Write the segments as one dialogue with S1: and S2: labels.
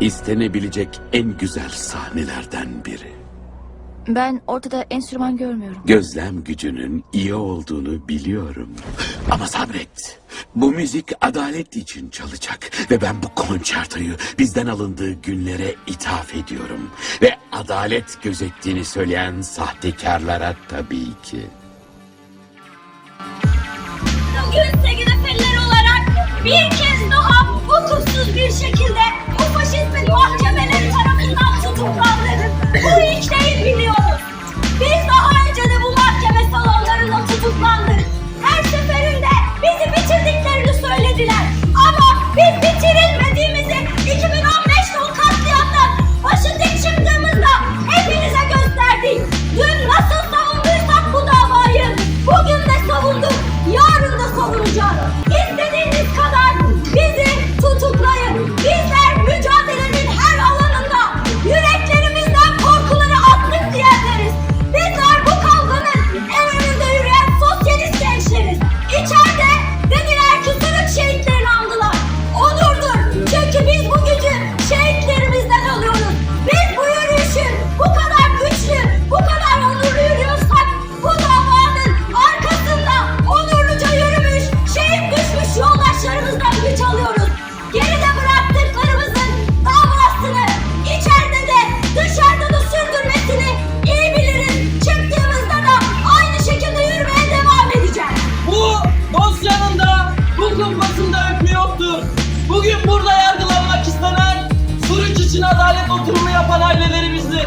S1: İstenebilecek en güzel sahnelerden biri.
S2: Ben ortada enstrüman görmüyorum.
S1: Gözlem gücünün iyi olduğunu biliyorum. Ama sabret. Bu müzik adalet için çalacak. Ve ben bu konçertoyu bizden alındığı günlere ithaf ediyorum. Ve adalet gözettiğini söyleyen sahtekarlara tabii ki.
S3: Bugün sevgili olarak bir kez
S4: adalet oturumu yapan ailelerimizdir.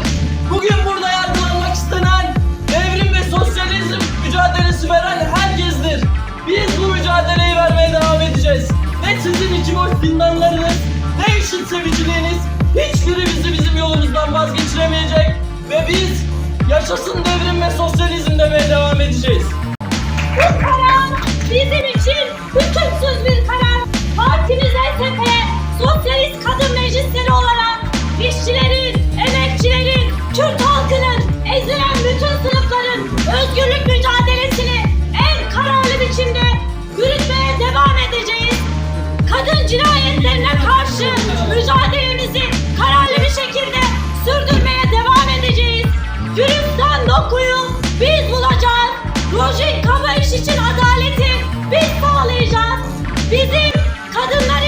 S4: Bugün burada yargılanmak istenen devrim ve sosyalizm mücadelesi veren herkestir. Biz bu mücadeleyi vermeye devam edeceğiz. Ne sizin içi boş zindanlarınız, ne işin seviciliğiniz, hiçbiri bizi bizim yolumuzdan vazgeçiremeyecek. Ve biz yaşasın devrim ve sosyalizm demeye devam edeceğiz.
S3: özgürlük mücadelesini en kararlı biçimde yürütmeye devam edeceğiz. Kadın cinayetlerine karşı mücadelemizi kararlı bir şekilde sürdürmeye devam edeceğiz. Gülümden dokuyu biz bulacağız. Rojin Kabayış için adaleti biz sağlayacağız. Bizim kadınlar